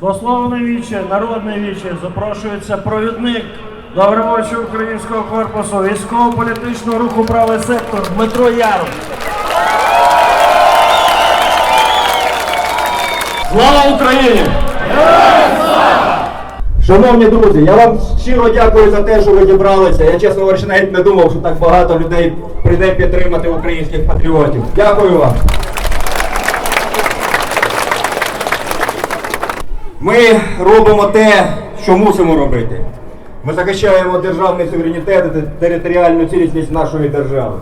До слова віче, народне віче запрошується провідник добровольчого українського корпусу військово-політичного руху правий сектор Дмитро Яров. Слава Україні! Шановні друзі, я вам щиро дякую за те, що ви зібралися. Я чесно говорячи, навіть не думав, що так багато людей прийде підтримати українських патріотів. Дякую вам. Ми робимо те, що мусимо робити. Ми захищаємо державний суверенітет і територіальну цілісність нашої держави.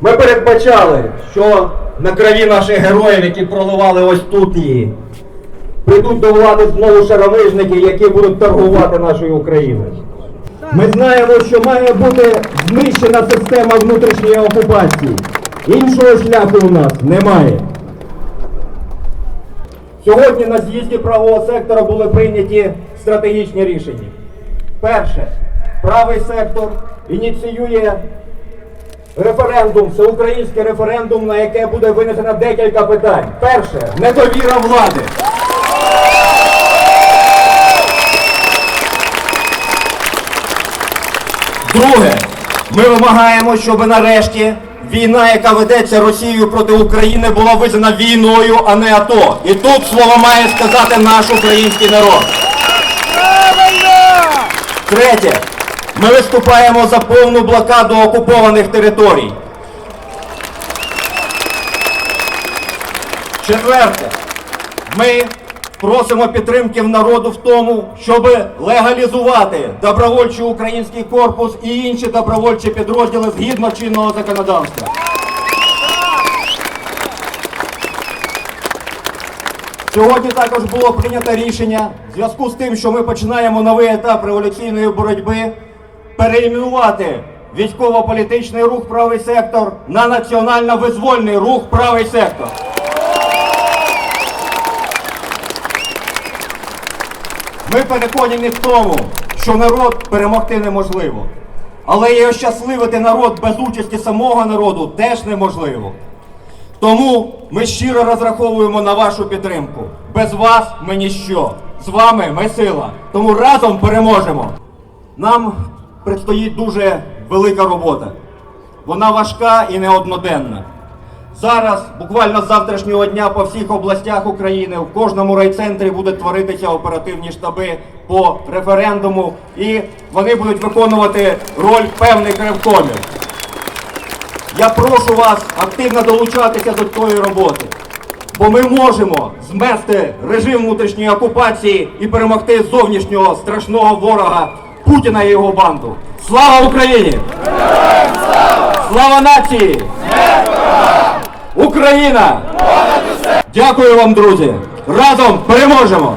Ми передбачали, що на крові наших героїв, які проливали ось тут її, прийдуть до влади знову шаровижники, які будуть торгувати нашою Україною. Ми знаємо, що має бути знищена система внутрішньої окупації. Іншого шляху у нас немає. Сьогодні на з'їзді правого сектора були прийняті стратегічні рішення. Перше, правий сектор ініціює референдум, всеукраїнський референдум, на яке буде винесено декілька питань. Перше, недовіра влади. Друге, ми вимагаємо, щоб нарешті війна, яка ведеться Росією проти України, була визнана війною, а не АТО. І тут слово має сказати наш український народ. Третє, ми виступаємо за повну блокаду окупованих територій. Четверте, ми просимо підтримки в народу в тому, щоб легалізувати добровольчий український корпус і інші добровольчі підрозділи згідно чинного законодавства. Сьогодні також було прийнято рішення в зв'язку з тим, що ми починаємо новий етап революційної боротьби, перейменувати військово-політичний рух правий сектор на національно-визвольний рух правий сектор. Ми переконані в тому, що народ перемогти неможливо. Але і ощасливити народ без участі самого народу теж неможливо. Тому ми щиро розраховуємо на вашу підтримку. Без вас ми ніщо. З вами ми сила. Тому разом переможемо. Нам предстоїть дуже велика робота. Вона важка і неодноденна. Зараз, буквально з завтрашнього дня, по всіх областях України, в кожному райцентрі будуть творитися оперативні штаби по референдуму, і вони будуть виконувати роль певних ревкомів. Я прошу вас активно долучатися до цієї роботи, бо ми можемо змести режим внутрішньої окупації і перемогти зовнішнього страшного ворога Путіна і його банду. Слава Україні! Слава нації! Україна! Дякую вам, друзі! Разом переможемо!